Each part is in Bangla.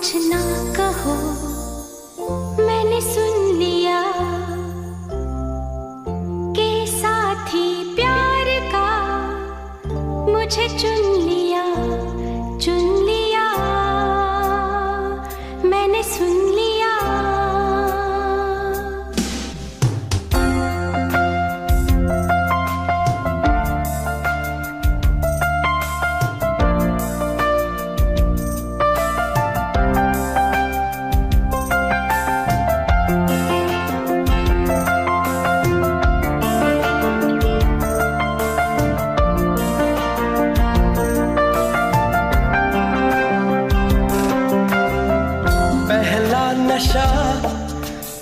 کچھ نہ کہو میں نے سن لیا کہ ساتھی پیار کا مجھے چن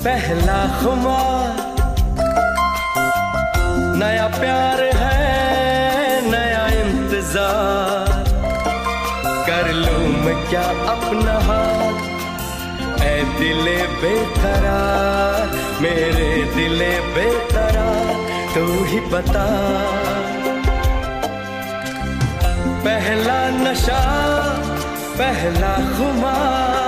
پہلا خمار نیا پیار ہے نیا انتظار کر لوں میں کیا اپنا ہاتھ اے دل بے قرار میرے دل بے قرار تو ہی بتا پہلا نشہ پہلا خمار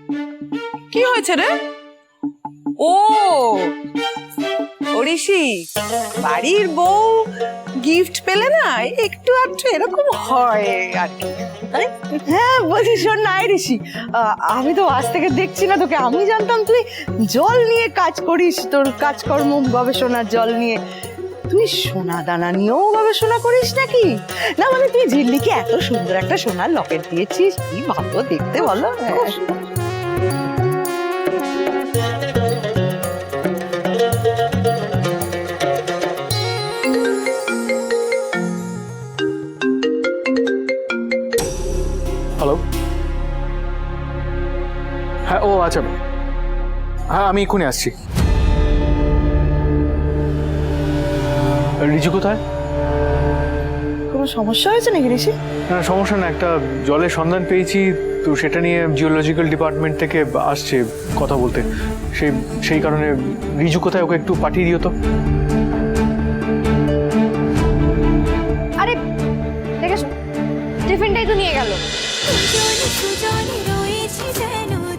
কি হয়েছে রে ও ঋষি বাড়ির বউ গিফট পেলে না একটু আধটু এরকম হয় আর কি হ্যাঁ বলছি শোন না ঋষি আমি তো আজ থেকে দেখছি না তোকে আমি জানতাম তুই জল নিয়ে কাজ করিস তোর কাজকর্ম গবেষণার জল নিয়ে তুই সোনা দানা নিয়েও গবেষণা করিস নাকি না মানে তুই ঝিল্লিকে এত সুন্দর একটা সোনার লকেট দিয়েছিস কি ভালো দেখতে বলো হ্যাঁ হ্যাঁ ও আচ্ছা হ্যাঁ আমি এক্ষুনি আসছি রিজু কোথায় কোনো সমস্যা হয়েছে নাকি ঋষি না সমস্যা না একটা জলের সন্ধান পেয়েছি তো সেটা নিয়ে জিওলজিক্যাল ডিপার্টমেন্ট থেকে আসছে কথা বলতে সেই সেই কারণে রিজু কোথায় ওকে একটু পাঠিয়ে দিও তো আরে দেখে টিফিনটাই তো নিয়ে গেল